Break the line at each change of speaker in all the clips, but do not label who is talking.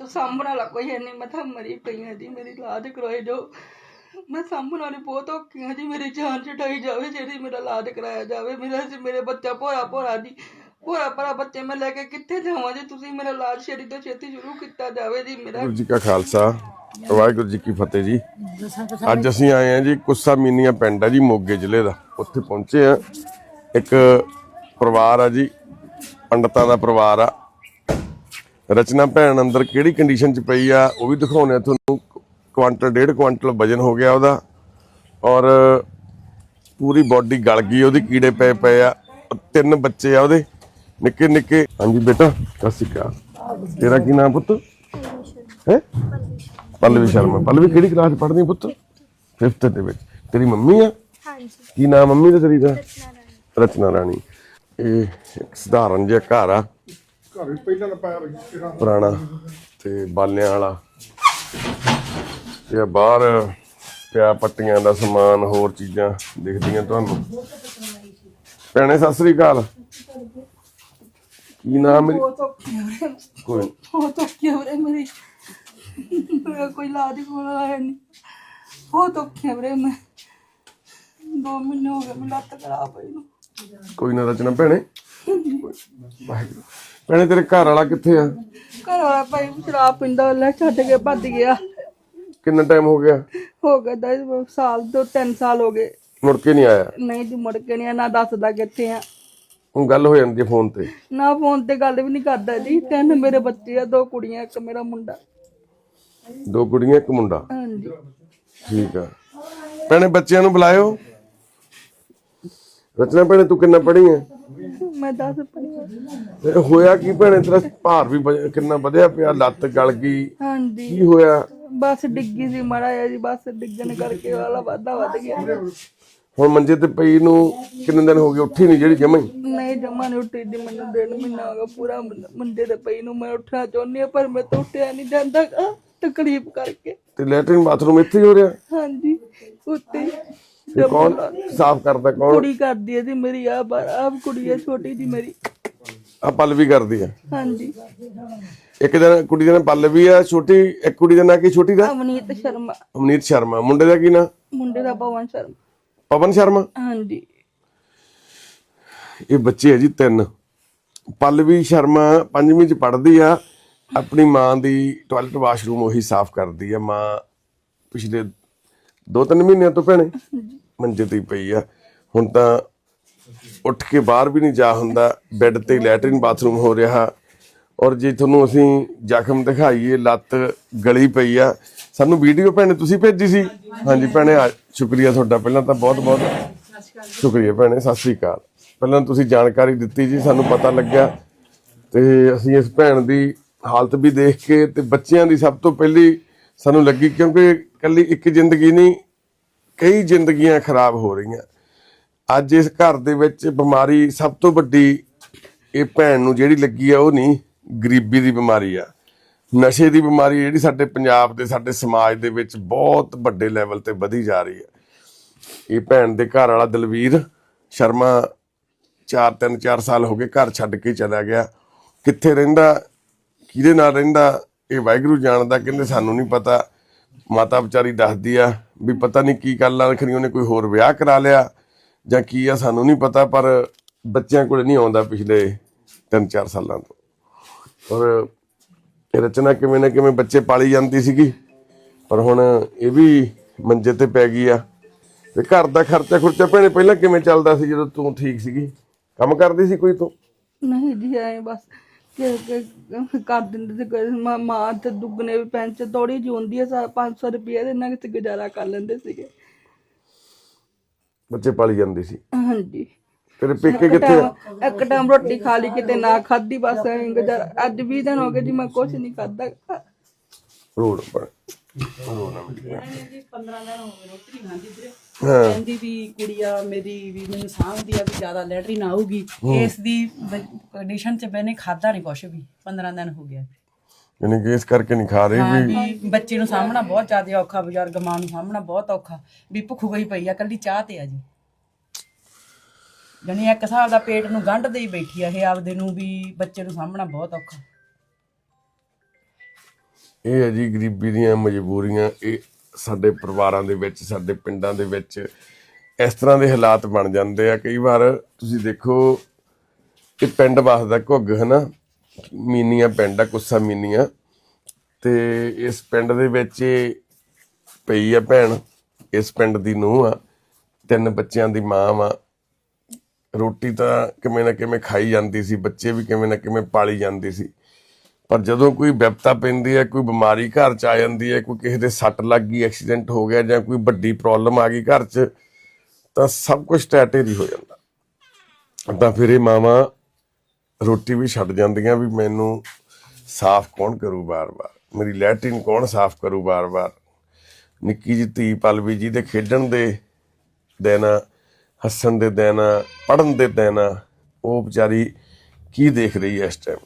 ਤੂੰ ਸਾਂਭਣ ਵਾਲਾ ਕੋਈ ਹੈ ਨਹੀਂ ਮੈਂ ਤਾਂ ਮਰੀ ਪਈ ਹਾਂ ਜੀ ਮੇਰੀ ਇਲਾਜ ਕਰਵਾਏ ਜੋ ਮੈਂ ਸਾਂਭਣ ਵਾਲੀ ਬਹੁਤ ਔਖੀ ਹਾਂ ਜੀ ਮੇਰੀ ਜਾਨ ਛਡਾਈ ਜਾਵੇ ਜਿਹੜੀ ਮੇਰਾ ਇਲਾਜ ਕਰਾਇਆ ਜਾਵੇ ਮੇਰਾ ਜੀ ਮੇਰੇ ਬੱਚਾ ਭੋਰਾ ਭੋਰਾ ਜੀ ਭੋਰਾ ਭੋਰਾ ਬੱਚੇ ਮੈਂ ਲੈ ਕੇ ਕਿੱਥੇ ਜਾਵਾਂ ਜੀ? ਤੁਸੀਂ ਮੇਰਾ ਇਲਾਜ ਛੇਤੀ ਤੋਂ ਛੇਤੀ ਸ਼ੁਰੂ ਕੀਤਾ ਜਾਵੇ ਜੀ ਮੇਰਾ।
ਵਾਹਿਗੁਰੂ ਜੀ ਕਾ ਖਾਲਸਾ ਵਾਹਿਗੁਰੂ ਜੀ ਕੀ ਫਤਿਹ ਜੀ। ਅੱਜ ਅਸੀਂ ਆਏ ਹਾਂ ਜੀ ਕੁੱਸਾ ਮੀਨੀਆਂ ਪਿੰਡ ਹੈ ਜੀ ਮੋਗੇ ਜ਼ਿਲ੍ਹੇ ਦਾ। ਉੱਥੇ ਪਹੁੰਚੇ ਆ ਇੱਕ ਪਰਿਵਾਰ ਆ ਜੀ ਪੰਡਤਾਂ ਦਾ ਪਰਿਵਾਰ ਆ। ਰਚਨਾ ਭੈਣ ਅੰਦਰ ਕਿਹੜੀ ਕੰਡੀਸ਼ਨ 'ਚ ਪਈ ਆ ਉਹ ਵੀ ਦਿਖਾਉਣੇ ਆ ਤੁਹਾਨੂੰ। ਕੁਆਂਟਲ ਡੇਢ ਕੁਆਂਟਲ ਵਜਨ ਹੋ ਗਿਆ ਉਹਦਾ। ਔਰ ਪੂਰੀ ਬਾਡੀ ਗਲ ਗਈ ਉਹਦੀ ਕੀੜੇ ਪਏ ਪਏ ਆ। ਤਿੰਨ ਬੱਚੇ ਆ ਉਹਦੇ ਨਿੱਕੇ ਨਿੱਕੇ। ਹਾਂਜੀ ਬੇਟਾ ਸਤਿ ਸ਼੍ਰੀ ਅਕਾਲ। ਤੇਰਾ ਕੀ ਨਾਮ ਪੁੱਤ? ਹੈ? ਪੱਲਵੀ ਸ਼ਰਮਾ। ਪੱਲਵੀ ਕਿਹੜੀ ਕਲਾਸ ਪੜ੍ਹਦੀ ਪੁੱਤ? 5th ਦੇ ਵਿੱਚ। ਤੇਰੀ ਮੰਮੀ ਆ?
ਹਾਂਜੀ।
ਕੀ ਨਾਮ ਮੰਮੀ ਦਾ ਤੇਰੀ ਦਾ?
ਰਚਨਾ ਰਾਣੀ।
ਰਚਨਾ ਰਾਣੀ। ਇਹ ਇੱਕ ਸਧਾਰਨ ਜਿਹਾ ਘਰ ਆ।
ਘਰ ਵੀ ਪਹਿਲਾਂ ਨਾ ਪਾਇਆ ਰਿਹਾ
ਪੁਰਾਣਾ ਤੇ ਬਾਲਿਆਂ ਵਾਲਾ। ਤੇ ਆ ਬਾਹਰ ਪਿਆ ਪੱਟੀਆਂ ਦਾ ਸਮਾਨ ਹੋਰ ਚੀਜ਼ਾਂ ਦਿਖਦੀਆਂ ਤੁਹਾਨੂੰ। ਭੈਣੇ ਸਤਿ ਸ੍ਰੀ ਅਕਾਲ। ਕੀ ਨਾਮ
ਹੋ
ਕੋਈ ਨੀ।
ਬਹੁਤ ਔਖੀ ਹੋ ਰਹੀ ਮੇਰੀ। ਮੇਰਾ ਕੋਈ ਹੋਣ ਵਾਲਾ ਹੈ ਨਹੀਂ। ਬਹੁਤ ਔਖੀ ਹੋ ਰਹੀ ਮੈਂ। ਦੋ ਮਹੀਨੇ ਹੋ ਗਏ ਮੈਂ ਲੱਤ ਖਰਾਬ ਹੋਈ ਨੂੰ।
ਕੋਈ ਨਾ ਰਚਨਾ ਭੈਣੇ। ਵਾਹਿਗੁਰੂ ਭੈਣੇ ਤੇਰੇ ਘਰ ਵਾਲਾ ਕਿੱਥੇ ਆ?
ਘਰ ਵਾਲਾ ਭਾਈ ਸ਼ਰਾਬ ਪੀਂਦਾ ਲੈ ਛੱਡ ਕੇ ਭੱਜ ਗਿਆ।
ਕਿੰਨਾ ਟਾਈਮ ਹੋ ਗਿਆ?
ਹੋ ਗਿਆ ਦਸ ਸਾਲ ਤੋਂ 3 ਸਾਲ ਹੋ ਗਏ।
ਮੁੜ ਕੇ ਨਹੀਂ ਆਇਆ?
ਨਹੀਂ ਜੀ ਮੁੜ ਕੇ ਨਹੀਂ ਨਾ ਦੱਸਦਾ ਕਿੱਥੇ ਆ।
ਹੁਣ ਗੱਲ ਹੋ ਜਾਂਦੀ ਫੋਨ ਤੇ?
ਨਾ ਫੋਨ ਤੇ ਗੱਲ ਵੀ ਨਹੀਂ ਕਰਦਾ ਜੀ। ਤਿੰਨ ਮੇਰੇ ਬੱਚੇ ਆ ਦੋ ਕੁੜੀਆਂ ਇੱਕ ਮੇਰਾ ਮੁੰਡਾ।
ਦੋ ਕੁੜੀਆਂ ਇੱਕ ਮੁੰਡਾ?
ਹਾਂਜੀ।
ਠੀਕ ਆ। ਭੈਣੇ ਬੱਚਿਆਂ ਨੂੰ ਬੁਲਾਇਓ। ਰਚਨਾ ਭੈਣੇ ਤੂੰ ਕਿੰਨਾ ਪੜ੍ਹੀ ਹੈ
ਮੈਂ ਦੱਸ ਪਈ
ਹੋਇਆ ਕੀ ਭੈਣੇ? ਤੇਰਾ ਭਾਰ ਵੀ ਵਧ- ਕਿੰਨਾ ਵਧਿਆ ਪਿਆ ਲੱਤ ਗਲ ਗਈ।
ਹਾਂਜੀ।
ਕੀ ਹੋਇਆ?
ਬਸ ਡਿੱਗੀ ਸੀ ਮਾੜਾ ਜਿਹਾ ਜੀ ਬਸ ਡਿੱਗਣ ਕਰਕੇ ਵਾਲਾ ਵਾਧਾ ਵੱਧ ਗਿਆ।
ਹੁਣ ਮੰਜੇ ਤੇ ਪਈ ਨੂੰ ਕਿੰਨੇ ਦਿਨ ਹੋ ਗਏ? ਉੱਠੀ ਨਹੀਂ ਜਿਹੜੀ ਜਮਾਂ ਹੀ?
ਨਹੀਂ ਜਮਾ ਨਹੀਂ ਉੱਠੀ ਜੀ ਮੈਨੂੰ ਡੇਢ ਮਹੀਨਾ ਹੋ ਗਿਆ ਪੂਰਾ ਮੁੰ- ਮੁੰਡੇ ਦੇ ਪਈ ਨੂੰ ਮੈਂ ਉੱਠਣਾ ਚਾਹੁੰਦੀ ਹਾਂ ਪਰ ਮੈਂ ਤਾਂ ਉੱਠਿਆ ਨਹੀਂ ਜਾਂਦਾ ਗਾ, ਤਕਲੀਫ ਕਰਕੇ।
ਤੇ ਲੈਟਰਿਨ ਬਾਥਰੂਮ ਇੱਥੇ ਹੀ ਹੋ ਰਿਹਾ?
ਹਾਂਜੀ ਉੱਤੇ ਹੀ।
ਤੇ ਕੌਣ ਸਾਫ਼ ਕਰਦਾ ਕੌਣ?
ਕੁੜੀ ਕਰਦੀ ਹੈ ਜੀ ਮੇਰੀ ਆ ਆਪ ਕੁੜੀ ਹੈ ਛੋਟੀ ਜੀ ਮੇਰੀ।
ਆ ਪੱਲਵੀ ਕਰਦੀ ਆ
ਹਾਂਜੀ।
ਇੱਕ ਦਿਨ ਕੁੜੀ ਦਾ ਨਾਂ ਪੱਲਵੀ ਆ ਛੋਟੀ ਇੱਕ ਕੁੜੀ ਦਾ ਨਾਂ ਕੀ ਛੋਟੀ ਦਾ?
ਅਵਨੀਤ ਸ਼ਰਮਾ।
ਅਮਨੀਤ ਸ਼ਰਮਾ। ਮੁੰਡੇ ਦਾ ਕੀ ਨਾਂ?
ਮੁੰਡੇ ਦਾ ਪਵਨ ਸ਼ਰਮਾ।
ਪਵਨ ਸ਼ਰਮਾ?
ਹਾਂਜੀ।
ਇਹ ਬੱਚੇ ਹੈ ਜੀ ਤਿੰਨ। ਪੱਲਵੀ ਸ਼ਰਮਾ ਪੰਜਵੀਂ ਚ ਪੜ੍ਹਦੀ ਆ ਆਪਣੀ ਮਾਂ ਦੀ ਟਾਇਲਟ ਵਾਸ਼ਰੂਮ ਉਹੀ ਸਾਫ਼ ਕਰਦੀ ਆ। ਮਾਂ ਪਿਛਲੇ ਦੋ ਤਿੰਨ ਮਹੀਨਿਆਂ ਤੋਂ ਭੈਣੇ। ਮੰਜੇ ਤੇ ਹੀ ਪਈ ਆ। ਹੁਣ ਤਾਂ ਉੱਠ ਕੇ ਬਾਹਰ ਵੀ ਨਹੀਂ ਜਾ ਹੁੰਦਾ। ਬੈੱਡ ਤੇ ਲੈਟਰਿਨ ਬਾਥਰੂਮ ਹੋ ਰਿਹਾ। ਔਰ ਜੇ ਤੁਹਾਨੂੰ ਅਸੀਂ ਜ਼ਖਮ ਦਿਖਾਈਏ, ਲੱਤ ਗਲੀ ਪਈ ਆ। ਸਾਨੂੰ ਵੀਡੀਓ ਭੈਣੇ ਤੁਸੀਂ ਭੇਜੀ ਸੀ? ਹਾਂਜੀ ਭੈਣੇ, ਆ- ਸ਼ੁਕਰੀਆ ਤੁਹਾਡਾ। ਪਹਿਲਾਂ ਤਾਂ ਬਹੁਤ ਬਹੁਤ ਸ਼ੁਕਰੀਆ ਭੈਣੇ, ਸਤਿ ਸ੍ਰੀ ਅਕਾਲ। ਪਹਿਲਾਂ ਤੁਸੀਂ ਜਾਣਕਾਰੀ ਦਿੱਤੀ ਜੀ, ਸਾਨੂੰ ਪਤਾ ਲੱਗਿਆ। ਤੇ ਅਸੀਂ ਇਸ ਭੈਣ ਦੀ ਹਾਲਤ ਵੀ ਦੇਖ ਕੇ ਤੇ ਬੱਚਿਆਂ ਦੀ ਸਭ ਤੋਂ ਪਹਿਲੀ ਸਾਨੂੰ ਲੱਗੀ ਕਿਉਂਕਿ ਕੱਲੀ ਇੱਕ ਜ਼ਿੰਦਗੀ ਨਹੀਂ ਕਈ ਜ਼ਿੰਦਗੀਆਂ ਖਰਾਬ ਹੋ ਰਹੀਆਂ। ਅੱਜ ਇਸ ਘਰ ਦੇ ਵਿੱਚ ਬਿਮਾਰੀ ਸਭ ਤੋਂ ਵੱਡੀ ਇਹ ਭੈਣ ਨੂੰ ਜਿਹੜੀ ਲੱਗੀ ਆ ਉਹ ਨਹੀਂ, ਗਰੀਬੀ ਦੀ ਬਿਮਾਰੀ ਆ। ਨਸ਼ੇ ਦੀ ਬਿਮਾਰੀ ਜਿਹੜੀ ਸਾਡੇ ਪੰਜਾਬ ਦੇ, ਸਾਡੇ ਸਮਾਜ ਦੇ ਵਿੱਚ ਬਹੁਤ ਵੱਡੇ ਲੈਵਲ ਤੇ ਵਧੀ ਜਾ ਰਹੀ ਹੈ ਇਹ ਭੈਣ ਦੇ ਘਰ ਵਾਲਾ ਦਲਵੀਰ ਸ਼ਰਮਾ 4 3 4 ਸਾਲ ਹੋ ਗਏ ਘਰ ਛੱਡ ਕੇ ਚਲਾ ਗਿਆ। ਕਿੱਥੇ ਰਹਿੰਦਾ, ਕਿਹਦੇ ਨਾਲ ਰਹਿੰਦਾ, ਇਹ ਵਾਹਿਗੁਰੂ ਜਾਣਦਾ, ਕਹਿੰਦੇ ਸਾਨੂੰ ਨਹੀਂ ਪਤਾ। ਮਾਤਾ ਵਿਚਾਰੀ ਦੱਸਦੀ ਆ ਵੀ ਪਤਾ ਨਹੀਂ ਕੀ ਗੱਲ ਆ ਖਰੀ ਉਹਨੇ ਕੋਈ ਹੋਰ ਵਿਆਹ ਕਰਾ ਲਿਆ ਜਾਂ ਕੀ ਆ, ਸਾਨੂੰ ਨਹੀਂ ਪਤਾ, ਪਰ ਬੱਚਿਆਂ ਕੋਲ ਨਹੀਂ ਆਉਂਦਾ ਪਿਛਲੇ 3-4 ਸਾਲਾਂ ਤੋਂ। ਔਰ ਰਚਨਾ ਕਿਵੇਂ ਨਾ ਕਿਵੇਂ ਬੱਚੇ ਪਾਲੀ ਜਾਂਦੀ ਸੀਗੀ, ਪਰ ਹੁਣ ਇਹ ਵੀ ਮੰਜੇ ਤੇ ਪੈ ਗਈ ਆ। ਤੇ ਘਰ ਦਾ ਖਰਚਾ ਖੁਰਚਾ ਭੈਣੇ, ਪਹਿਲਾਂ ਕਿਵੇਂ ਚੱਲਦਾ ਸੀ ਜਦੋਂ ਤੂੰ ਠੀਕ ਸੀਗੀ? ਕੰਮ ਕਰਦੀ ਸੀ ਕੋਈ ਤੂੰ?
ਨਹੀਂ ਜੀ, ਐ ਬਸ ਕਰ ਦਿੰਦੇ ਕੋਈ ਮਾਂ- ਤੇ ਦੁੱਗਣੇ ਵੀ ਪੈਨਸ਼ਨ ਥੋੜੀ ਜਿਹੀ ਹੁੰਦੀ ਹੈ 500 ਰੁਪਏ ਦੇ ਨਾਲ ਕਿਤੇ ਗੁਜ਼ਾਰਾ ਕਰ ਲੈਂਦੇ ਸੀਗੇ।
ਬੱਚੇ ਪਾਲੀ ਜਾਂਦੀ ਸੀ।
ਹਾਂਜੀ।
ਤੇਰੇ ਪੇਕੇ ਕਿੱਥੇ? ਆ
ਇੱਕ ਟਾਈਮ ਰੋਟੀ ਖਾ ਲਈ ਕਿਤੇ ਨਾ ਖਾਧੀ ਬਸ ਐਂ ਗੁਜ਼ਾਰਾ। ਅੱਜ 20 ਦਿਨ ਹੋ ਗਏ ਜੀ ਮੈਂ ਕੁਝ ਨਹੀਂ ਖਾਧਾ।
ਰੋਡ ਪਰ ਰੋਡ ਨਾ ਮਿਲ ਗਿਆ
ਜੀ 15 ਦਿਨ ਹੋ ਗਏ ਰੋਟੀ ਨਹੀਂ ਖਾਂਦੀ ਵੀਰੇ।
ਹਾਂ।
ਕਹਿੰਦੀ ਵੀ ਕੁੜੀਆ ਮੇਰੀ ਵੀ ਮੈਨੂੰ ਸਾਂਭਦੀ ਆ ਵੀ ਜ਼ਿਆਦਾ ਲੈਟਰੀ ਨਾ ਆਊਗੀ। ਇਸ ਦੀ ਕੰਡੀਸ਼ਨ ਚ ਮੈਨੇ ਖਾਦਾ ਨਹੀਂ ਕੁਛ ਵੀ 15 ਦਿਨ ਹੋ ਗਿਆ
ਯਾਨੀ ਕਿ ਇਸ ਕਰਕੇ ਨਹੀਂ ਖਾ ਰਹੀ
ਹਾਂ
ਵੀ
ਵੀ ਬੱਚੇ ਨੂੰ ਸਾਂਭਣਾ ਬਹੁਤ ਜ਼ਿਆਦਾ ਔਖਾ ਬਜ਼ੁਰਗ ਮਾਂ ਨੂੰ ਸਾਂਭਣਾ ਬਹੁਤ ਔਖਾ। ਵੀ ਭੁੱਖ ਗਈ ਪਈ ਆ ਕੱਲੀ ਚਾਹ ਤੇ ਆ ਜੀ। ਜਣੀ ਇੱਕ ਹਿਸਾਬ ਦਾ ਪੇਟ ਨੂੰ ਗੰਢ ਦੇ ਹੀ ਬੈਠੀ ਆ ਇਹ ਆਪਦੇ ਨੂੰ ਵੀ ਬੱਚੇ ਨੂੰ ਸਾਂਭਣਾ ਬਹੁਤ ਔਖਾ।
ਇਹ ਹੈ ਜੀ ਗਰੀਬੀ ਦੀਆਂ ਮਜਬੂਰੀਆਂ, ਇਹ ਸਾਡੇ ਪਰਿਵਾਰਾਂ ਦੇ ਵਿੱਚ, ਸਾਡੇ ਪਿੰਡਾਂ ਦੇ ਵਿੱਚ ਇਸ ਤਰ੍ਹਾਂ ਦੇ ਹਾਲਾਤ ਬਣ ਜਾਂਦੇ ਆ। ਕਈ ਵਾਰ ਤੁਸੀਂ ਦੇਖੋ, ਇਹ ਪਿੰਡ ਵਸਦਾ ਘੁੱਗ, ਹਨਾ? ਮੀਨੀਆਂ ਪਿੰਡ ਆ, ਕੁੱਸਾ ਮੀਨੀਆਂ। ਤੇ ਇਸ ਪਿੰਡ ਦੇ ਵਿੱਚ ਇਹ ਪਈ ਆ ਭੈਣ, ਇਸ ਪਿੰਡ ਦੀ ਨੂੰਹ ਆ, ਤਿੰਨ ਬੱਚਿਆਂ ਦੀ ਮਾਂ ਵਾ। ਰੋਟੀ ਤਾਂ ਕਿਵੇਂ ਨਾ ਕਿਵੇਂ ਖਾਈ ਜਾਂਦੀ ਸੀ, ਬੱਚੇ ਵੀ ਕਿਵੇਂ ਨਾ ਕਿਵੇਂ ਪਾਲੀ ਜਾਂਦੀ ਸੀ। ਪਰ ਜਦੋਂ ਕੋਈ ਵਿਪਤਾ ਪੈਂਦੀ ਹੈ, ਕੋਈ ਬਿਮਾਰੀ ਘਰ ਚ ਆ ਜਾਂਦੀ ਹੈ, ਕੋਈ ਕਿਸੇ ਦੇ ਸੱਟ ਲੱਗ ਗਈ, ਐਕਸੀਡੈਂਟ ਹੋ ਗਿਆ ਜਾਂ ਕੋਈ ਵੱਡੀ ਪ੍ਰੋਬਲਮ ਆ ਗਈ ਘਰ ਚ, ਤਾਂ ਸਭ ਕੁਝ ਟੈਟੇਰੀ ਹੋ ਜਾਂਦਾ। ਤਾਂ ਫਿਰ ਇਹ ਮਾਵਾਂ ਰੋਟੀ ਵੀ ਛੱਡ ਜਾਂਦੀਆਂ ਵੀ ਮੈਨੂੰ ਸਾਫ਼ ਕੌਣ ਕਰੂ ਬਾਰ-ਬਾਰ ਮੇਰੀ ਲੈਟਰਿਨ ਕੌਣ ਸਾਫ਼ ਕਰੂ ਬਾਰ-ਬਾਰ ਨਿੱਕੀ ਜਿਹੀ ਧੀ ਪਲਵੀ ਜੀ ਦੇ ਖੇਡਣ ਦੇ ਦਿਨ, ਹੱਸਣ ਦੇ ਦਿਨ ਪੜਨ ਦੇ ਦਿਨ, ਉਹ ਵਿਚਾਰੀ ਕੀ ਦੇਖ ਰਹੀ ਹੈ ਇਸ ਟਾਈਮ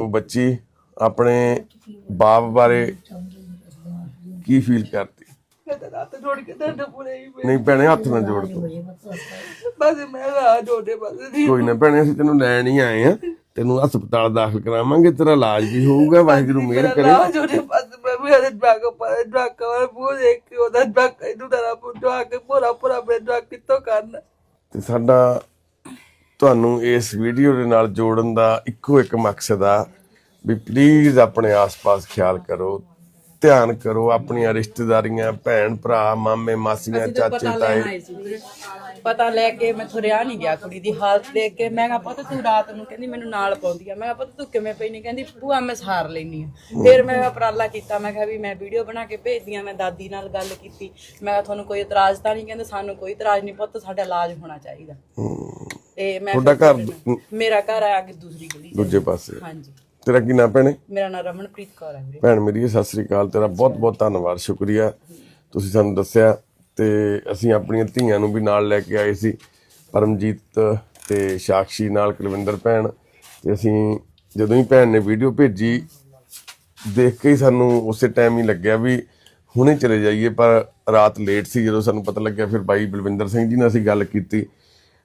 ਉਹ ਬੱਚੀ ਆਪਣੇ ਬਾਪ ਬਾਰੇ ਕੀ ਫੀਲ ਕਰਦੀ?
ਮੈਂ ਤਾਂ ਰਾਤ ਜੋੜ ਕੇ ਦਰਦ ਪੂਰੇ ਹੀ
ਨਹੀਂ ਭੈਣੇ ਹੱਥ ਨਾ ਜੋੜ ਤੂੰ।
ਬਸ ਮੈਂ ਰਾਤ ਜੋੜੇ ਬਸ ਦੀ।
ਕੋਈ ਨਾ ਭੈਣੇ ਅਸੀਂ ਤੈਨੂੰ ਲੈਣ ਹੀ ਆਏ ਆ। ਤੈਨੂੰ ਹਸਪਤਾਲ ਦਾਖਲ ਕਰਾਵਾਂਗੇ ਤੇਰਾ ਇਲਾਜ ਵੀ ਹੋਊਗਾ ਵਾਹਿਗੁਰੂ ਮਿਹਰ ਕਰੇ।
ਰਾਤ ਜੋੜੇ ਬਸ ਮੈਂ ਵੀ ਡਰਗ ਪਰ ਡਰਗ ਕਰ ਪੂਰੇ ਦੇਖ ਕੇ ਉਹਦਾ ਡਰਗ ਇਹਨੂੰ ਤਰਾ ਪੁੱਟਾ ਕੇ ਪੂਰਾ ਪੂਰਾ ਮੈਂ ਡਰਗ ਕਿੱਥੋਂ ਕਰਨਾ?
ਤੇ ਸਾਡਾ ਤੁਹਾਨੂੰ ਇਸ ਵੀਡੀਓ ਦੇ ਨਾਲ ਜੋੜਨ ਦਾ ਇੱਕੋ ਇੱਕ ਮਕਸਦ ਆ ਵੀ ਪਲੀਜ਼ ਆਪਣੇ ਆਸ-ਪਾਸ ਖਿਆਲ ਕਰੋ ਧਿਆਨ ਕਰੋ ਆਪਣੀਆਂ ਰਿਸ਼ਤੇਦਾਰੀਆਂ ਭੈਣ ਭਰਾ ਮਾਮੇ ਮਾਸੀਆਂ
ਅਸੀਂ ਤਾਂ
ਚਾਚੇ
ਪਤਾ
ਤਾਏ।
ਲੈਣ ਆਏ ਸੀ ਵੀਰੇ। ਪਤਾ ਲੈ ਕੇ ਮੈਂ ਤੁਰਿਆ ਨਹੀਂ ਗਿਆ ਕੁੜੀ ਦੀ ਹਾਲਤ ਦੇਖ ਕੇ। ਮੈਂ ਕਿਹਾ ਪੁੱਤ ਤੂੰ ਰਾਤ ਨੂੰ ਕਹਿੰਦੀ ਮੈਨੂੰ ਨਾਲ ਪਾਉਂਦੀ ਆ। ਮੈਂ ਕਿਹਾ ਪੁੱਤ ਤੂੰ ਕਿਵੇਂ ਪਈ ਨਹੀਂ ਕਹਿੰਦੀ ਭੂਆ ਮੈਂ ਸਹਾਰ ਲੈਣੀ ਆ। ਫਿਰ ਮੈਂ ਉਪਰਾਲਾ ਕੀਤਾ। ਮੈਂ ਕਿਹਾ ਵੀ ਮੈਂ ਵੀਡੀਓ ਬਣਾ ਕੇ ਭੇਜਦੀ ਆ ਮੈਂ ਦਾਦੀ ਨਾਲ ਗੱਲ ਕੀਤੀ। ਮੈਂ ਕਿਹਾ ਤੁਹਾਨੂੰ ਕੋਈ ਇਤਰਾਜ਼ ਤਾਂ ਨਹੀਂ ਕਹਿੰਦੇ ਸਾਨੂੰ ਕੋਈ ਇਤਰਾਜ਼ ਨਹੀਂ ਪੁੱਤ ਸਾਡਾ ਇਲਾਜ ਹੋਣਾ ਚਾਹੀਦਾ। ਤੇ ਮੈਂ
ਤੁਹਾਡਾ
ਫਿਰ
ਘਰ
ਮੇਰਾ ਘਰ ਆ ਅੱਗੇ ਦੂਸਰੀ ਗਲੀ 'ਚ।
ਦੂਜੇ ਪਾਸੇ।
ਹਾਂਜੀ।
ਤੇਰਾ ਕੀ ਨਾਂ ਭੈਣੇ?
ਮੇਰਾ ਨਾਮ ਰਮਨਪ੍ਰੀਤ ਕੌਰ ਹੈ ਵੀਰੇ।
ਭੈਣ ਮੇਰੀ ਸਤਿ ਸ੍ਰੀ ਅਕਾਲ। ਤੇਰਾ ਬਹੁਤ ਬਹੁਤ ਧੰਨਵਾਦ ਸ਼ੁਕਰੀਆ। ਤੁਸੀਂ ਸਾਨੂੰ ਦੱਸਿਆ ਤੇ ਅਸੀਂ ਆਪਣੀਆਂ ਧੀਆਂ ਨੂੰ ਵੀ ਨਾਲ ਲੈ ਕੇ ਆਏ ਸੀ ਪਰਮਜੀਤ ਤੇ ਸਾਕਸ਼ੀ ਨਾਲ ਕੁਲਵਿੰਦਰ ਭੈਣ। ਤੇ ਅਸੀਂ ਜਦੋਂ ਹੀ ਭੈਣ ਨੇ ਵੀਡੀਓ ਭੇਜੀ ਦੇਖ ਕੇ ਹੀ ਸਾਨੂੰ ਉਸੇ ਟਾਈਮ ਹੀ ਲੱਗਿਆ ਵੀ ਹੁਣੇ ਚਲੇ ਜਾਈਏ ਪਰ ਰਾਤ ਲੇਟ ਸੀ ਜਦੋਂ ਸਾਨੂੰ ਪਤਾ ਲੱਗਿਆ ਫਿਰ ਬਾਈ ਬਲਵਿੰਦਰ ਸਿੰਘ ਜੀ ਨਾਲ ਅਸੀਂ ਗੱਲ ਕੀਤੀ।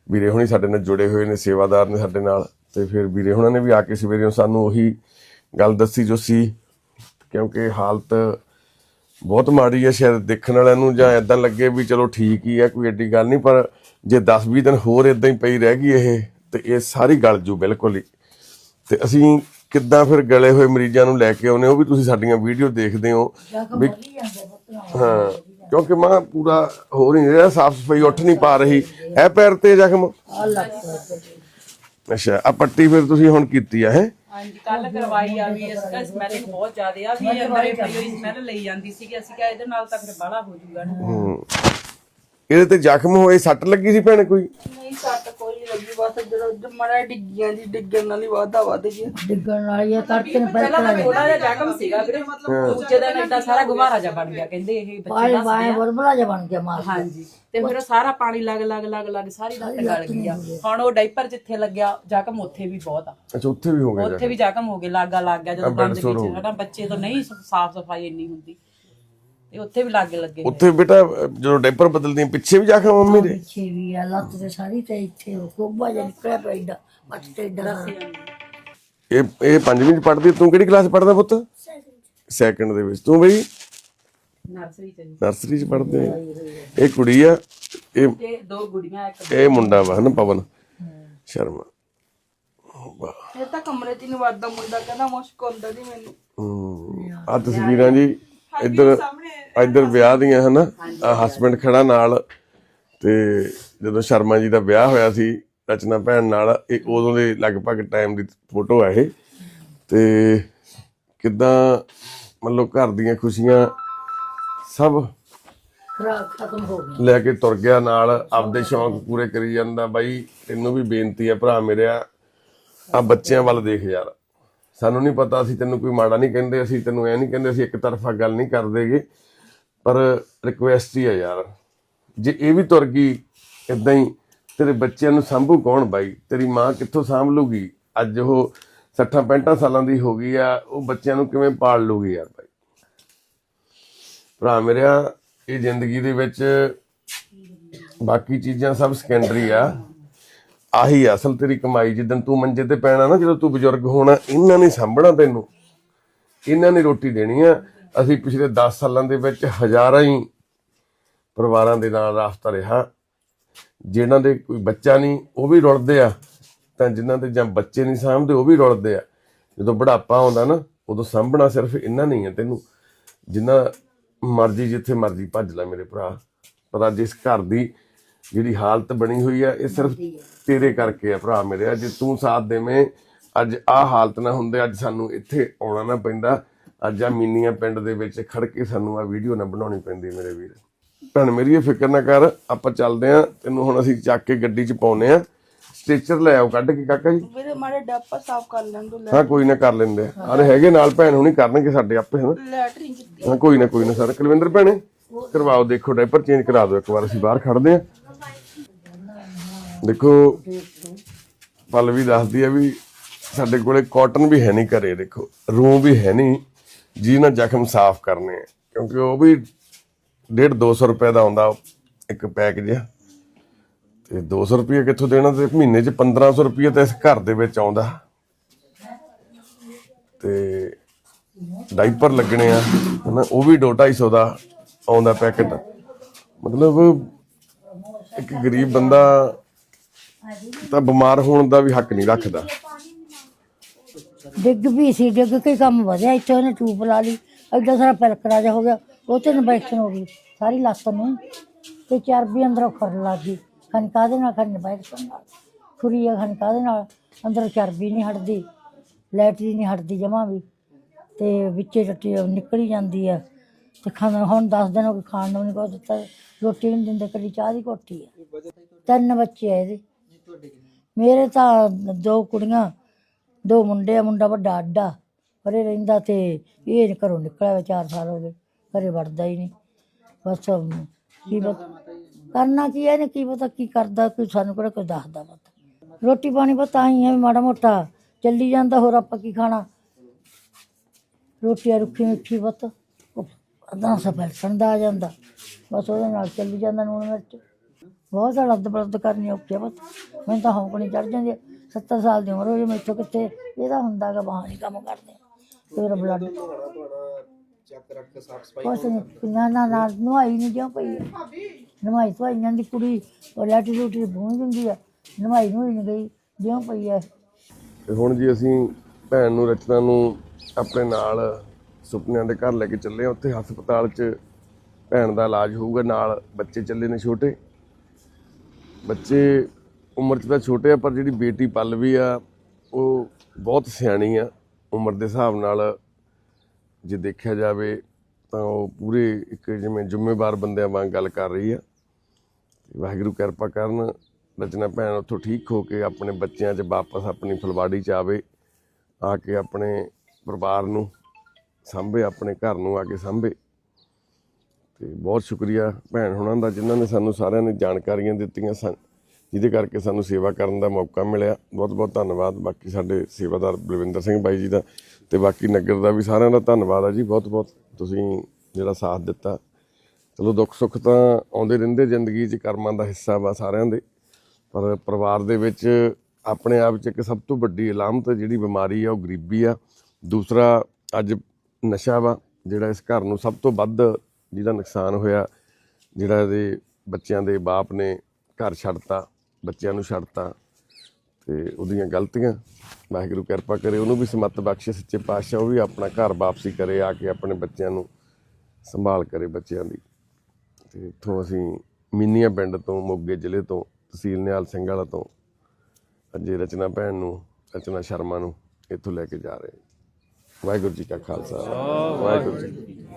ਵੀਰੇ ਹੁਣੀ ਸਾਡੇ ਨਾਲ ਜੁੜੇ ਹੋਏ ਨੇ ਸੇਵਾਦਾਰ ਨੇ ਸਾਡੇ ਨਾਲ ਤੇ ਫਿਰ ਵੀਰੇ ਹੁਣਾਂ ਨੇ ਵੀ ਆ ਕੇ ਸਵੇਰੇ ਸਾਨੂੰ ਉਹੀ ਗੱਲ ਦੱਸੀ ਜੋ ਸੀ ਕਿਉਂਕਿ ਹਾਲਤ ਬਹੁਤ ਮਾੜੀ ਹੈ ਸ਼ਾਇਦ ਦੇਖਣ ਵਾਲਿਆਂ ਨੂੰ ਜਾਂ ਇਦਾਂ ਲੱਗੇ ਵੀ ਚਲੋ ਠੀਕ ਹੀ ਹੈ ਕੋਈ ਐਡੀ ਗੱਲ ਨਹੀਂ ਪਰ ਜੇ 10-20 ਦਿਨ ਹੋਰ ਇਦਾਂ ਹੀ ਪਈ ਰਹਿ ਗਈ ਇਹ ਤੇ ਇਹ ਸਾਰੀ ਗਲ ਜੂ ਬਿਲਕੁਲ ਹੀ। ਤੇ ਅਸੀਂ ਕਿੱਦਾਂ ਫਿਰ ਗਲੇ ਹੋਏ ਮਰੀਜ਼ਾਂ ਨੂੰ ਲੈ ਕੇ ਆਉਨੇ ਉਹ ਵੀ ਤੁਸੀਂ ਸਾਡੀਆਂ ਵੀਡੀਓ ਦੇਖਦੇ ਹੋ ਵੀ ਹਾਂ। ਕਿਉਂਕਿ ਮਾਂ ਪੂਰਾ ਹੋ ਨਹੀਂ ਰਿਹਾ ਸਾਫ਼ ਸਫ਼ਾਈ ਉੱਠ ਨਹੀਂ ਪਾ ਰਹੀ। ਇਹ ਪੈਰ ਤੇ ਜ਼ਖਮ? ਅੱਛਾ ਆ ਪੱਟੀ ਫਿਰ ਤੁਸੀਂ ਹੁਣ ਕੀਤੀ ਆ ਹੈ?
ਹਾਂਜੀ ਕੱਲ ਕਰਵਾਈ ਆ ਵੀ ਇਸ ਦਾ ਸਮੈਲਿੰਗ ਬਹੁਤ ਜ਼ਿਆਦਾ ਆ ਵੀ ਅੰਦਰੇ ਪਈ ਹੋਈ ਸਮੈਲ ਲਈ ਜਾਂਦੀ ਸੀ ਕਿ ਅਸੀਂ ਕਿਹਾ ਇਹਦੇ ਨਾਲ ਤਾਂ ਫਿਰ ਬਾਹਲਾ ਹੋ ਜਾਊਗਾ ਨਾ।
ਇਹਦੇ ਤੇ ਜ਼ਖਮ ਹੋਏ ਸੱਟ ਲੱਗੀ ਸੀ ਭੈਣੇ ਕੋਈ?
ਨਹੀਂ ਸੱਟ ਕੋਈ ਨਹੀਂ ਲੱਗੀ ਬਸ ਜਦੋਂ ਮੜਾ ਡਿੱਗੀਆਂ ਜੀ ਡਿੱਗਣ ਨਾਲ ਹੀ ਵਾਧਾ ਵੱਧ ਗਿਆ।
ਡਿੱਗਣ ਵਾਲੀ ਆ ਤੜਕੇ ਨੂੰ ਪਹਿਲਾਂ
ਪਹਿਲਾਂ ਤਾਂ ਥੋੜਾ ਜਿਹਾ ਜ਼ਖਮ ਸੀਗਾ ਵੀਰੇ ਮਤਲਬ ਦੂਜੇ ਦਿਨ ਏਡਾ ਸਾਰਾ ਗੁਬਾਰਾ ਜਿਹਾ ਬਣ ਗਿਆ ਕਹਿੰਦੇ ਇਹ ਬੱਚੇ
ਪਾਣੀ
ਦੱਸਦੇ
ਬਾਏ
ਆ।
ਬੁਲਬੁਲਾ ਜਿਹਾ ਬਣ ਗਿਆ ਮਾਰ
ਹਾਂਜੀ ਤੇ ਫਿਰ ਉਹ ਸਾਰਾ ਪਾਣੀ ਲੱਗ ਲੱਗ ਲੱਗ ਲੱਗ ਸਾਰੀ ਲੱਤ ਗਲ ਗਈ ਆ। ਹੁਣ ਉਹ ਡਾਈਪਰ ਜਿੱਥੇ ਲੱਗਿਆ ਜ਼ਖਮ ਉੱਥੇ ਵੀ ਬਹੁਤ ਆ।
ਅੱਛਾ ਉੱਥੇ ਵੀ ਹੋ ਗਿਆ
ਉੱਥੇ ਵੀ ਜ਼ਖਮ? ਹੋ ਗਏ ਲਾਗਾ ਲੱਗ ਗਿਆ ਜਦੋਂ ਬੰਦ ਵਿੱਚ ਬੱਚੇ ਤੋਂ ਨਹੀਂ ਸਾਫ਼ ਸਫ਼ਾਈ ਇੰਨੀ ਹੁੰਦੀ। ਤੇ ਉੱਥੇ ਵੀ ਲਾਗੇ ਲੱਗੇ
ਉੱਥੇ ਬੇਟਾ ਜਦੋਂ ਡਾਈਪਰ ਬਦਲਦੀਆਂ ਪਿੱਛੇ ਵੀ ਜ਼ਖਮ ਮੰਮੀ ਦੇ?
ਪਿੱਛੇ ਵੀ ਆ ਲੱਤ ਤੇ ਸਾਰੀ ਤੇ ਇੱਥੇ ਉਹ ਕੋਬਾ ਜਿਹਾ ਨਿਕਲਿਆ ਪਿਆ ਏਡਾ ਤੇ ਏਡਾ।
ਇਹ ਇਹ ਪੰਜਵੀਂ ਚ ਪੜ੍ਹਦੀ ਤੂੰ ਕਿਹੜੀ ਕਲਾਸ ਪੜ੍ਹਦਾ ਪੁੱਤ? ਸੈਕੰਡ ਦੇ ਵਿੱਚ। ਤੂੰ ਬਈ?
ਨਰਸਰੀ ਚ ਜੀ।
ਨਰਸਰੀ ਚ ਪੜ੍ਹਦੇ ਆ। ਇਹ ਕੁੜੀ ਆ ਇਹ
ਦੋ ਗੁੜੀਆਂ ਇੱਕ
ਇਹ ਮੁੰਡਾ ਵਾ ਹਨਾ ਪਵਨ? ਸ਼ਰਮਾ। ਵਾਹ।
ਇਹ ਤਾਂ ਕਮਰੇ 'ਚ ਨਹੀਂ ਵੜਦਾ ਮੁੰਡਾ ਕਹਿੰਦਾ ਮੁਸ਼ਕ ਹੁੰਦਾ ਜੀ ਮੈਨੂੰ।
ਆ ਤਸਵੀਰਾਂ ਜੀ। ਇੱਧਰ ਇੱਧਰ ਵਿਆਹ ਦੀਆਂ ਹਨਾ। ਆ ਹਸਬੰਡ ਖੜਾ ਨਾਲ ਤੇ ਜਦੋਂ ਸ਼ਰਮਾ ਜੀ ਦਾ ਵਿਆਹ ਹੋਇਆ ਸੀ ਰਚਨਾ ਭੈਣ ਨਾਲ ਇਹ ਉਦੋਂ ਦੇ ਲਗਭਗ ਟਾਈਮ ਦੀ ਫੋਟੋ ਆ ਇਹ। ਤੇ ਕਿਦਾਂ ਮਤਲਬ ਘਰ ਦੀਆਂ ਖੁਸ਼ੀਆਂ ਸਭ
ਖਤਮ ਹੋ
ਲੈ ਕੇ ਤੁਰ ਗਿਆ ਨਾਲ ਆਪਦੇ ਸ਼ੌਂਕ ਪੂਰੇ ਕਰੀ ਜਾਂਦਾ। ਬਾਈ ਤੈਨੂੰ ਵੀ ਬੇਨਤੀ ਹੈ ਭਰਾ ਮੇਰਿਆ ਆ ਬੱਚਿਆਂ ਵੱਲ ਦੇਖ ਯਾਰ। ਸਾਨੂੰ ਨਹੀਂ ਪਤਾ, ਅਸੀਂ ਤੈਨੂੰ ਕੋਈ ਮਾੜਾ ਨਹੀਂ ਕਹਿੰਦੇ, ਅਸੀਂ ਤੈਨੂੰ ਐ ਨਹੀਂ ਕਹਿੰਦੇ, ਅਸੀਂ ਇੱਕ ਤਰਫਾ ਗੱਲ ਨਹੀਂ ਕਰਦੇਗੇ ਪਰ ਰਿਕੁਐਸਟ ਹੀ ਆ ਯਾਰ। ਜੇ ਇਹ ਵੀ ਤੁਰ ਗਈ ਇਦਾਂ ਹੀ ਤੇਰੇ ਬੱਚਿਆਂ ਨੂੰ ਸੰਭੂ ਕੌਣ ਬਾਈ? ਤੇਰੀ ਮਾਂ ਕਿੱਥੋਂ ਸੰਭ ਲੂਗੀ? ਅੱਜ ਉਹ 60 65 ਸਾਲਾਂ ਦੀ ਹੋ ਗਈ ਆ, ਉਹ ਬੱਚਿਆਂ ਨੂੰ ਕਿਵੇਂ ਪਾਲ ਲੂਗੀ ਯਾਰ ਬਾਈ? ਭਰਾ ਮੇਰਿਆ, ਇਹ ਜ਼ਿੰਦਗੀ ਦੇ ਵਿੱਚ ਬਾਕੀ ਚੀਜ਼ਾਂ ਸਭ ਸੈਕੰਡਰੀ ਆ। ਆਹੀ ਅਸਲ ਤੇਰੀ ਕਮਾਈ, ਜਿੱਦਣ ਤੂੰ ਮੰਜੇ ਤੇ ਪੈਣਾ ਨਾ, ਜਦੋਂ ਤੂੰ ਬਜ਼ੁਰਗ ਹੋਣਾ, ਇਹਨਾਂ ਨੇ ਸਾਂਭਣਾ ਤੈਨੂੰ। ਇਹਨਾਂ ਨੇ ਰੋਟੀ ਦੇਣੀ ਆ। ਅਸੀਂ ਪਿਛਲੇ 10 ਸਾਲਾਂ ਦੇ ਵਿੱਚ ਹਜ਼ਾਰਾਂ ਹੀ ਪਰਿਵਾਰਾਂ ਦੇ ਨਾਲ ਰਾਸਤਾ ਰਿਹਾ। ਜਿਨ੍ਹਾਂ ਦੇ ਕੋਈ ਬੱਚਾ ਨਹੀਂ, ਉਹ ਵੀ ਰੁਲਦੇ ਆ। ਤਾਂ ਜਿਨ੍ਹਾਂ ਦੇ ਜਾਂ ਬੱਚੇ ਨਹੀਂ ਸਾਂਭਦੇ, ਉਹ ਵੀ ਰੁਲਦੇ ਆ। ਜਦੋਂ ਬੁਢਾਪਾ ਆਉਂਦਾ ਨਾ, ਉਦੋਂ ਸਾਂਭਣਾ ਸਿਰਫ ਇਹਨਾਂ ਨਹੀਂ ਹੈ ਤੈਨੂੰ। ਜਿੰਨਾ ਮਰਜ਼ੀ ਜਿੱਥੇ ਮਰਜ਼ੀ ਭੱਜ ਲੈ ਮੇਰੇ ਭਰਾ। ਪਰ ਅੱਜ ਇਸ ਘਰ ਦੀ ਜਿਹੜੀ ਹਾਲਤ ਬਣੀ ਹੋਈ ਆ ਇਹ ਸਿਰਫ ਤੇਰੇ ਕਰਕੇ ਆ ਭਰਾ ਮੇਰੇ। ਜੇ ਤੂੰ ਸਾਥ ਦੇਵੇਂ ਅੱਜ ਆਹ ਹਾਲਤ ਨਾ ਹੁੰਦੇ ਅੱਜ ਸਾਨੂੰ ਇੱਥੇ ਆਉਣਾ ਨਾ ਪੈਂਦਾ। ਅੱਜ ਆ ਮੀਨੀਆਂ ਪਿੰਡ ਦੇ ਵਿੱਚ ਖੜ ਕੇ ਸਾਨੂੰ ਆ ਵੀਡੀਓ ਨਾ ਬਣਾਉਣੀ ਪੈਂਦੀ ਮੇਰੇ ਵੀਰ। ਭੈਣ ਮੇਰੀ ਇਹ ਫਿਕਰ ਨਾ ਕਰ ਆਪਾਂ ਚੱਲਦੇ ਆ। ਤੈਨੂੰ ਹੁਣ ਅਸੀਂ ਚੱਕ ਕੇ ਗੱਡੀ 'ਚ ਪਾਉਨੇ ਆ। ਸਟ੍ਰੈਚਰ ਲੈ ਆਓ ਕੱਢ ਕੇ ਕਾਕਾ ਜੀ।
ਵੀਰੇ ਮਾਰੇ ਡੱਪਾ ਸਾਫ਼ ਕਰ ਲੈਣ ਦੋ
ਹਾਂ ਕੋਈ ਨਾ ਕਰ ਲੈਂਦੇ ਆ। ਅਰੇ ਹੈਗੇ ਨਾਲ ਭੈਣ ਹੁਣੀ ਕਰਨਗੇ ਸਾਡੇ ਆਪੇ ਹਨਾ
ਲੈਟਰਿੰਗ ਕੀਤੀ।
ਹਾਂ ਕੋਈ ਨਾ ਕੋਈ ਨਾ ਸਰ। ਕੁਲਵਿੰਦਰ ਭੈਣੇ ਕਰਵਾਓ ਦੇਖੋ ਡਾਈਪਰ ਚੇਂਜ ਕਰਾ ਦਿਓ ਇੱਕ ਵਾਰ ਅਸੀਂ ਬਾਹਰ ਖੜਦੇ ਆ। ਦੇਖੋ, ਪਲਵੀ ਦੱਸਦੀ ਆ ਵੀ ਸਾਡੇ ਕੋਲੇ ਕਾਟਨ ਵੀ ਹੈ ਨਹੀਂ ਘਰੇ, ਦੇਖੋ। ਰੂਮ ਵੀ ਹੈ ਨਹੀਂ ਜਿਹਦੇ ਨਾਲ ਜ਼ਖਮ ਸਾਫ਼ ਕਰਨੇ ਕਿਉਂਕਿ ਉਹ ਵੀ 1.5 200 ਰੁਪਏ ਦਾ ਆਉਂਦਾ, ਇੱਕ ਪੈਕ ਜਿਹਾ। ਤੇ 200 ਰੁਪਏ ਕਿੱਥੋਂ ਦੇਣਾ ਤੇ ਮਹੀਨੇ 'ਚ 1500 ਰੁਪਏ ਤਾਂ ਇਸ ਘਰ ਦੇ ਵਿੱਚ ਆਉਂਦਾ। ਤੇ ਡਾਈਪਰ ਲੱਗਣੇ ਆ, ਹਨਾ, ਉਹ ਵੀ 250 ਦਾ ਆਉਂਦਾ ਪੈਕੇਟ ਮਤਲਬ ਇੱਕ ਗਰੀਬ ਬੰਦਾ ਤਾਂ ਬਿਮਾਰ ਹੋਣ ਦਾ ਵੀ ਹੱਕ ਨਹੀਂ ਰੱਖਦਾ।
ਡਿੱਗ ਵੀ ਸੀ, ਡਿੱਗ ਕੇ ਕੰਮ ਵਧਿਆ, ਇੱਥੇ ਉਹਨੇ ਟੂਬ ਲਾ ਲਈ। ਐਡਾ ਸਾਰਾ ਪਲਕਰਾ ਜਿਹਾ ਹੋ ਗਿਆ, ਉਹ ਤੇ ਇਨਫੈਕਸ਼ਨ ਹੋ ਗਈ, ਸਾਰੀ ਲੱਤ ਨੂੰ। ਤੇ ਚਰਬੀ ਅੰਦਰੋਂ ਖੁਰ ਲੱਗ ਗਈ। ਖਨਕਾ ਦੇ ਨਾਲ ਖਨ ਇਨਫੈਕਸ਼ਨ ਨਾਲ? ਖੁਰੀ ਖਨਕਾ ਦੇ ਨਾਲ? ਅੰਦਰੋਂ ਚਰਬੀ ਨਹੀਂ ਹਟਦੀ ਲੈਟਰੀ ਨਹੀਂ ਹਟਦੀ ਜਮਾ ਵੀ। ਤੇ ਵਿੱਚੇ ਟੱਟੀ ਨਿਕਲੀ ਜਾਂਦੀ ਆ। ਤੇ ਖਾਣਾ ਹੁਣ 10 ਦਿਨ ਹੋ ਗਏ, ਖਾਣ ਨੂੰ ਨਹੀਂ ਕੁਛ ਦਿੱਤਾ। ਰੋਟੀ ਨਹੀਂ ਦਿੰਦੇ ਕਦੀ ਚਾਹ ਦੀ ਘੋਟੀ ਆ। ਤਿੰਨ ਬੱਚੇ ਆ ਇਹਦੇ। ਮੇਰੇ ਤਾਂ ਦੋ ਕੁੜੀਆਂ ਦੋ ਮੁੰਡੇ ਆ ਮੁੰਡਾ ਵੱਡਾ ਅੱਡਾ ਪਰੇ ਰਹਿੰਦਾ ਤੇ ਇਹ ਘਰੋਂ ਨਿਕਲਿਆ ਚਾਰ ਸਾਲ ਹੋ ਗਏ ਘਰੇ ਵੜਦਾ ਹੀ ਨਹੀਂ। ਬਸ ਅਮ, ਕੀ ਪਤਾ ਕਰਨਾ ਕੀ ਹੈ ਇਹਨੇ ਕੀ ਪਤਾ ਕੀ ਕਰਦਾ ਕੋਈ ਸਾਨੂੰ ਕਿਹੜਾ ਕੋਈ ਦੱਸਦਾ ਪਤਾ। ਰੋਟੀ ਪਾਣੀ ਪਤਾ ਹੀ ਹੈ ਵੀ ਮਾੜਾ ਮੋਟਾ ਚੱਲੀ ਜਾਂਦਾ ਹੋਰ ਆਪਾਂ ਕੀ ਖਾਣਾ? ਰੋਟੀ ਰੁੱਖੀ ਮਿੱਠੀ ਪੁੱਤ ਅਦਾਂ ਸਫਲ ਸੰਦਾ ਆ ਜਾਂਦਾ ਬਸ ਉਹਦੇ ਨਾਲ ਚੱਲੀ ਜਾਂਦਾ ਨੂਣ ਮਿਰਚ। ਬਹੁਤ ਸਾਲ ਅੱਧ ਬਲਦ ਕਰਨੀ ਔਖੀ ਆ ਪੁੱਤ। ਮੈਨੂੰ ਤਾਂ ਹੌਂਕਣੀ ਚੜ ਜਾਂਦੀ ਹੈ 70 ਸਾਲ ਦੀ ਉਮਰ ਹੋ ਜੇ ਮੈਥੋਂ ਕਿੱਥੇ ਇਹਦਾ ਹੁੰਦਾਗਾ ਬਾਹਾਂ ਨਹੀਂ ਕੰਮ ਕਰਦੇ। ਤੇਰਾ ਬਲੱਡ ਕੁਛ ਨਹੀਂ ਨਾ ਨਾ ਨਾ ਨਵਾਈ ਨਹੀਂ ਜਿਉਂ ਪਈ ਹੈ ਨਵਾਈ ਧਵਾਈਆਂ ਦੀ ਕੁੜੀ ਉਹ ਲੈਟੀ ਰੂਟੀ ਭੂੰਜ ਦਿੰਦੀ ਆ। ਨਵਾਈ ਨੂੰ ਹੀ ਨਹੀਂ ਗਈ ਜਿਉਂ ਪਈ ਹੈ
ਤੇ ਹੁਣ ਜੀ ਅਸੀਂ ਭੈਣ ਨੂੰ ਰਚਨਾ ਨੂੰ ਆਪਣੇ ਨਾਲ ਸੁਪਨਿਆਂ ਦੇ ਘਰ ਲੈ ਕੇ ਚੱਲੇ ਆ। ਉੱਥੇ ਹਸਪਤਾਲ 'ਚ ਭੈਣ ਦਾ ਇਲਾਜ ਹੋਊਗਾ ਨਾਲ ਬੱਚੇ ਚੱਲੇ ਨੇ ਛੋਟੇ। ਬੱਚੇ ਉਮਰ 'ਚ ਤਾਂ ਛੋਟੇ ਆ, ਪਰ ਜਿਹੜੀ ਬੇਟੀ ਪਲਵੀ ਆ, ਉਹ ਬਹੁਤ ਸਿਆਣੀ ਆ। ਉਮਰ ਦੇ ਹਿਸਾਬ ਨਾਲ ਜੇ ਦੇਖਿਆ ਜਾਵੇ ਤਾਂ ਉਹ ਪੂਰੇ ਇੱਕ ਜਿਵੇਂ ਜ਼ਿੰਮੇਵਾਰ ਬੰਦਿਆਂ ਵਾਂਗ ਗੱਲ ਕਰ ਰਹੀ ਆ। ਤੇ ਵਾਹਿਗੁਰੂ ਕਿਰਪਾ ਕਰਨ, ਰਚਨਾ ਭੈਣ ਉੱਥੋਂ ਠੀਕ ਹੋ ਕੇ ਆਪਣੇ ਬੱਚਿਆਂ 'ਚ ਵਾਪਸ ਆਪਣੀ ਫਲਵਾੜੀ 'ਚ ਆਵੇ, ਆ ਕੇ ਆਪਣੇ ਪਰਿਵਾਰ ਨੂੰ ਸਾਂਭੇ, ਆਪਣੇ ਘਰ ਨੂੰ ਆ ਕੇ ਸਾਂਭੇ। ਤੇ ਬਹੁਤ ਸ਼ੁਕਰੀਆ ਭੈਣ ਹੁਣਾਂ ਦਾ, ਜਿਨ੍ਹਾਂ ਨੇ ਸਾਨੂੰ ਸਾਰਿਆਂ ਨੇ ਜਾਣਕਾਰੀਆਂ ਦਿੱਤੀਆਂ ਸਨ, ਜਿਹਦੇ ਕਰਕੇ ਸਾਨੂੰ ਸੇਵਾ ਕਰਨ ਦਾ ਮੌਕਾ ਮਿਲਿਆ। ਬਹੁਤ ਬਹੁਤ ਧੰਨਵਾਦ ਬਾਕੀ ਸਾਡੇ ਸੇਵਾਦਾਰ ਬਲਵਿੰਦਰ ਸਿੰਘ ਬਾਈ ਜੀ ਦਾ ਤੇ ਬਾਕੀ ਨਗਰ ਦਾ ਵੀ ਸਾਰਿਆਂ ਦਾ ਧੰਨਵਾਦ ਆ ਜੀ। ਬਹੁਤ ਬਹੁਤ ਤੁਸੀਂ ਜਿਹੜਾ ਸਾਥ ਦਿੱਤਾ। ਚਲੋ ਦੁੱਖ ਸੁੱਖ ਤਾਂ ਆਉਂਦੇ ਰਹਿੰਦੇ, ਜ਼ਿੰਦਗੀ 'ਚ ਕਰਮਾਂ ਦਾ ਹਿੱਸਾ ਵਾ ਸਾਰਿਆਂ ਦੇ, ਪਰ ਪਰਿਵਾਰ ਦੇ ਵਿੱਚ ਆਪਣੇ ਆਪ 'ਚ ਇੱਕ ਸਭ ਤੋਂ ਵੱਡੀ ਅਲਾਮਤ ਜਿਹੜੀ ਬਿਮਾਰੀ ਆ, ਉਹ ਗਰੀਬੀ ਆ। ਦੂਸਰਾ ਅੱਜ ਨਸ਼ਾ ਵਾ, ਜਿਹੜਾ ਇਸ ਘਰ ਨੂੰ ਸਭ ਤੋਂ ਵੱਧ ਜਿਹਦਾ ਨੁਕਸਾਨ ਹੋਇਆ ਜਿਹੜਾ ਇਹਦੇ ਬੱਚਿਆਂ ਦੇ ਬਾਪ ਨੇ ਘਰ ਛੱਡਤਾ ਬੱਚਿਆਂ ਨੂੰ ਛੱਡਤਾ ਤੇ ਉਹਦੀਆਂ ਗਲਤੀਆਂ ਵਾਹਿਗੁਰੂ ਕਿਰਪਾ ਕਰੇ ਉਹਨੂੰ ਵੀ ਸਮੱਤ ਬਖਸ਼ੇ ਸੱਚੇ ਪਾਤਸ਼ਾਹ ਉਹ ਵੀ ਆਪਣਾ ਘਰ ਵਾਪਸੀ ਕਰੇ ਆ ਕੇ ਆਪਣੇ ਬੱਚਿਆਂ ਨੂੰ ਸੰਭਾਲ ਕਰੇ ਬੱਚਿਆਂ ਦੀ ਤੇ ਇੱਥੋਂ ਅਸੀਂ ਮਿੰਨੀਆਂ ਪਿੰਡ ਤੋਂ ਮੋਗੇ ਜ਼ਿਲ੍ਹੇ ਤੋਂ ਤਹਿਸੀਲ ਨਿਹਾਲ ਸਿੰਘ ਵਾਲਾ ਤੋਂ ਅੱਜ ਰਚਨਾ ਭੈਣ ਨੂੰ ਰਚਨਾ ਸ਼ਰਮਾ ਨੂੰ ਇੱਥੋਂ ਲੈ ਕੇ ਜਾ ਰਹੇ। ਵਾਹਿਗੁਰੂ ਜੀ ਕਾ ਖਾਲਸਾ ਵਾਹਿਗੁਰੂ ਜੀ।